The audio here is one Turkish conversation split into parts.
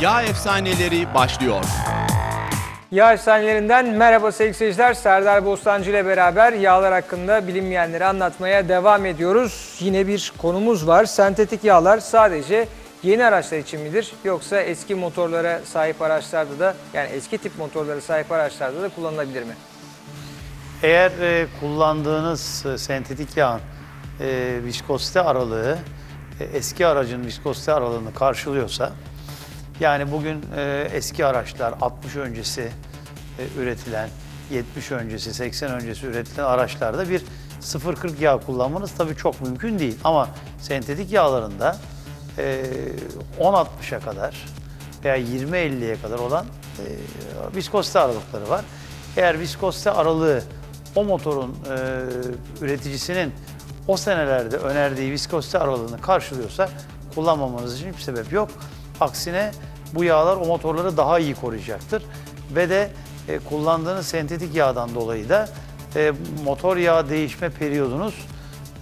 Yağ Efsaneleri başlıyor. Yağ efsanelerinden merhaba sevgili seyirciler. Serdar Bostancı ile beraber yağlar hakkında bilinmeyenleri anlatmaya devam ediyoruz. Yine bir konumuz var. Sentetik yağlar sadece yeni araçlar için midir? Yoksa eski motorlara sahip araçlarda da yani eski tip motorlara sahip araçlarda da kullanılabilir mi? Eğer e, kullandığınız e, sentetik yağın e, viskozite aralığı e, eski aracın viskozite aralığını karşılıyorsa yani bugün e, eski araçlar 60 öncesi e, üretilen 70 öncesi 80 öncesi üretilen araçlarda bir 0.40 yağ kullanmanız tabii çok mümkün değil ama sentetik yağlarında e, 10.60'a kadar veya 20-50'ye kadar olan e, viskozite aralıkları var. Eğer viskozite aralığı o motorun e, üreticisinin o senelerde önerdiği viskozite aralığını karşılıyorsa kullanmamanız için hiçbir sebep yok. Aksine bu yağlar o motorları daha iyi koruyacaktır. Ve de e, kullandığınız sentetik yağdan dolayı da e, motor yağ değişme periyodunuz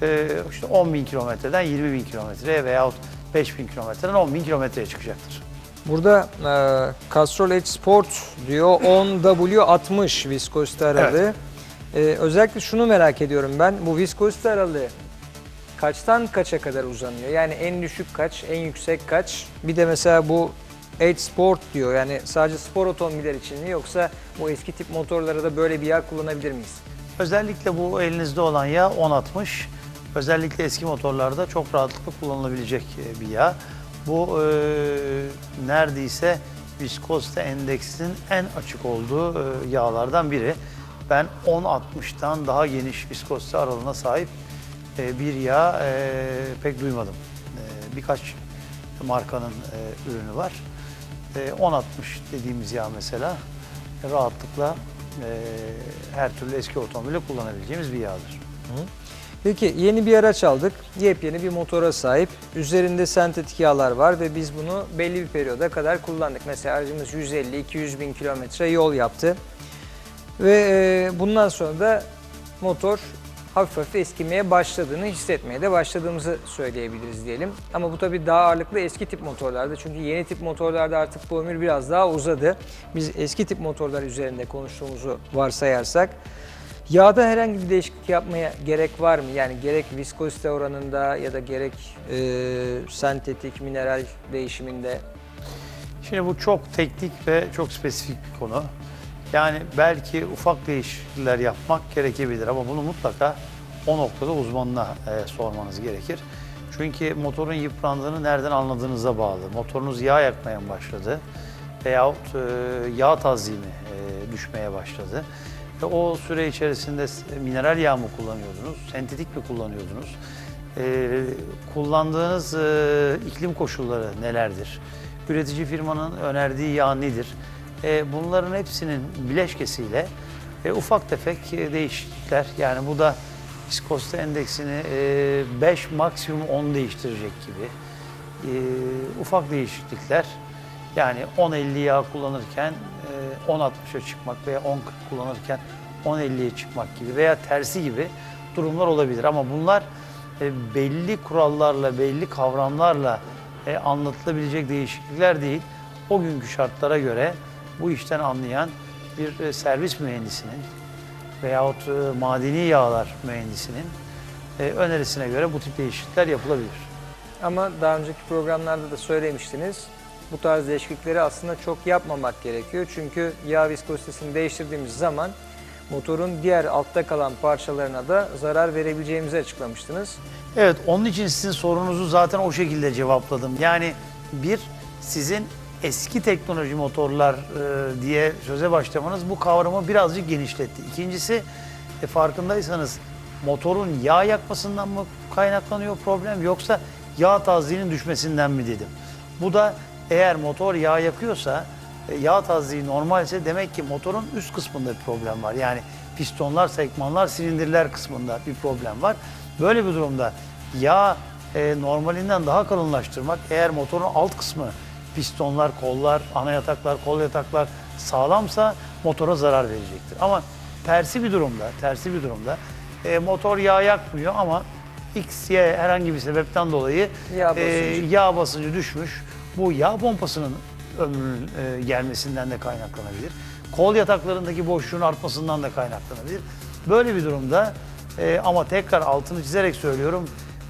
e, işte 10 bin kilometreden 20 bin kilometreye veyahut 5 bin kilometreden 10 bin kilometreye çıkacaktır. Burada e, Castrol Edge Sport diyor 10W60 viskozite aralığı. E, özellikle şunu merak ediyorum ben. Bu viskozite aralığı kaçtan kaça kadar uzanıyor? Yani en düşük kaç, en yüksek kaç? Bir de mesela bu Edge Sport diyor. Yani sadece spor otomobiller için mi yoksa bu eski tip motorlara da böyle bir yağ kullanabilir miyiz? Özellikle bu elinizde olan yağ 1060. Özellikle eski motorlarda çok rahatlıkla kullanılabilecek e, bir yağ. Bu e, neredeyse viskozite endeksinin en açık olduğu e, yağlardan biri. Ben 1060'tan daha geniş viskozite aralığına sahip e, bir yağ e, pek duymadım. E, birkaç markanın e, ürünü var. E, 1060 dediğimiz yağ mesela rahatlıkla e, her türlü eski otomobile kullanabileceğimiz bir yağdır. Peki yeni bir araç aldık. Yepyeni bir motora sahip. Üzerinde sentetik yağlar var ve biz bunu belli bir periyoda kadar kullandık. Mesela aracımız 150-200 bin kilometre yol yaptı. Ve e, bundan sonra da motor hafif hafif eskimeye başladığını hissetmeye de başladığımızı söyleyebiliriz diyelim. Ama bu tabii daha ağırlıklı eski tip motorlarda. Çünkü yeni tip motorlarda artık bu ömür biraz daha uzadı. Biz eski tip motorlar üzerinde konuştuğumuzu varsayarsak Yağda herhangi bir değişiklik yapmaya gerek var mı? Yani gerek viskozite oranında ya da gerek e, sentetik mineral değişiminde. Şimdi bu çok teknik ve çok spesifik bir konu. Yani belki ufak değişiklikler yapmak gerekebilir ama bunu mutlaka o noktada uzmanına e, sormanız gerekir. Çünkü motorun yıprandığını nereden anladığınıza bağlı. Motorunuz yağ yakmaya başladı veyahut e, yağ tazimi e, düşmeye başladı. Ve o süre içerisinde mineral yağ mı kullanıyordunuz, sentetik mi kullanıyordunuz? E, kullandığınız e, iklim koşulları nelerdir? Üretici firmanın önerdiği yağ nedir? E, bunların hepsinin bileşkesiyle e, ufak tefek e, değişiklikler. Yani bu da viskozite endeksini 5 e, maksimum 10 değiştirecek gibi. E, ufak değişiklikler. Yani 10.50 yağ kullanırken e, 10.60'a çıkmak veya 10.40 kullanırken 10.50'ye çıkmak gibi veya tersi gibi durumlar olabilir. Ama bunlar e, belli kurallarla belli kavramlarla e, anlatılabilecek değişiklikler değil. O günkü şartlara göre bu işten anlayan bir e, servis mühendisinin veyahut e, madeni yağlar mühendisinin e, önerisine göre bu tip değişiklikler yapılabilir. Ama daha önceki programlarda da söylemiştiniz. Bu tarz değişiklikleri aslında çok yapmamak gerekiyor. Çünkü yağ viskozitesini değiştirdiğimiz zaman motorun diğer altta kalan parçalarına da zarar verebileceğimizi açıklamıştınız. Evet, onun için sizin sorunuzu zaten o şekilde cevapladım. Yani bir, sizin eski teknoloji motorlar e, diye söze başlamanız bu kavramı birazcık genişletti. İkincisi, e, farkındaysanız motorun yağ yakmasından mı kaynaklanıyor problem yoksa yağ tazliğinin düşmesinden mi dedim. Bu da eğer motor yağ yakıyorsa, e, yağ tazliği normalse demek ki motorun üst kısmında bir problem var. Yani pistonlar, sekmanlar, silindirler kısmında bir problem var. Böyle bir durumda yağ e, normalinden daha kalınlaştırmak eğer motorun alt kısmı pistonlar, kollar, ana yataklar, kol yataklar sağlamsa motora zarar verecektir. Ama tersi bir durumda, tersi bir durumda e, motor yağ yakmıyor ama X, Y herhangi bir sebepten dolayı Yağ e, basıncı. yağ basıncı düşmüş. Bu yağ pompasının ömrünün e, gelmesinden de kaynaklanabilir. Kol yataklarındaki boşluğun artmasından da kaynaklanabilir. Böyle bir durumda e, ama tekrar altını çizerek söylüyorum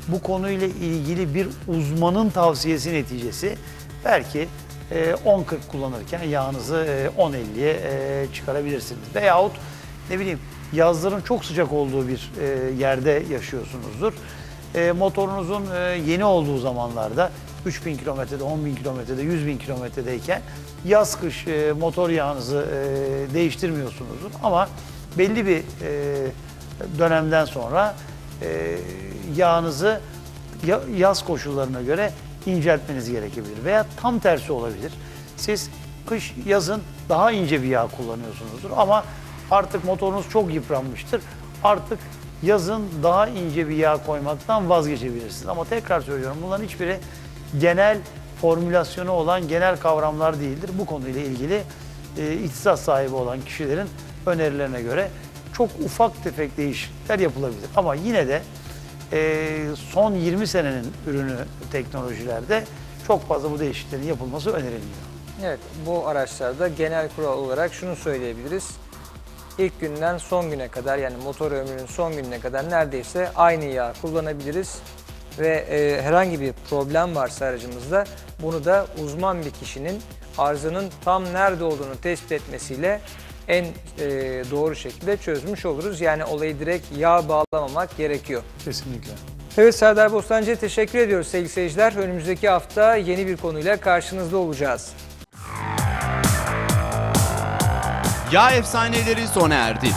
bu konuyla ilgili bir uzmanın tavsiyesi neticesi belki e, 10-40 kullanırken yağınızı e, 10-50'ye e, çıkarabilirsiniz. Veyahut ne bileyim yazların çok sıcak olduğu bir e, yerde yaşıyorsunuzdur. E, motorunuzun e, yeni olduğu zamanlarda 3000 kilometrede, 10.000 kilometrede, 100.000 kilometredeyken yaz kış e, motor yağınızı e, değiştirmiyorsunuzdur. Ama belli bir e, dönemden sonra e, yağınızı ya- yaz koşullarına göre inceltmeniz gerekebilir. Veya tam tersi olabilir. Siz kış yazın daha ince bir yağ kullanıyorsunuzdur ama artık motorunuz çok yıpranmıştır. Artık yazın daha ince bir yağ koymaktan vazgeçebilirsiniz. Ama tekrar söylüyorum bunların hiçbiri genel formülasyonu olan genel kavramlar değildir. Bu konuyla ilgili e, ihtisas sahibi olan kişilerin önerilerine göre çok ufak tefek değişiklikler yapılabilir. Ama yine de e, son 20 senenin ürünü teknolojilerde çok fazla bu değişikliklerin yapılması önerilmiyor. Evet, bu araçlarda genel kural olarak şunu söyleyebiliriz. İlk günden son güne kadar yani motor ömrünün son gününe kadar neredeyse aynı yağ kullanabiliriz. Ve e, herhangi bir problem varsa aracımızda bunu da uzman bir kişinin arızanın tam nerede olduğunu tespit etmesiyle en e, doğru şekilde çözmüş oluruz. Yani olayı direkt yağ bağlamamak gerekiyor. Kesinlikle. Evet Serdar Bostancı'ya teşekkür ediyoruz sevgili seyirciler. Önümüzdeki hafta yeni bir konuyla karşınızda olacağız. Yağ efsaneleri sona erdi.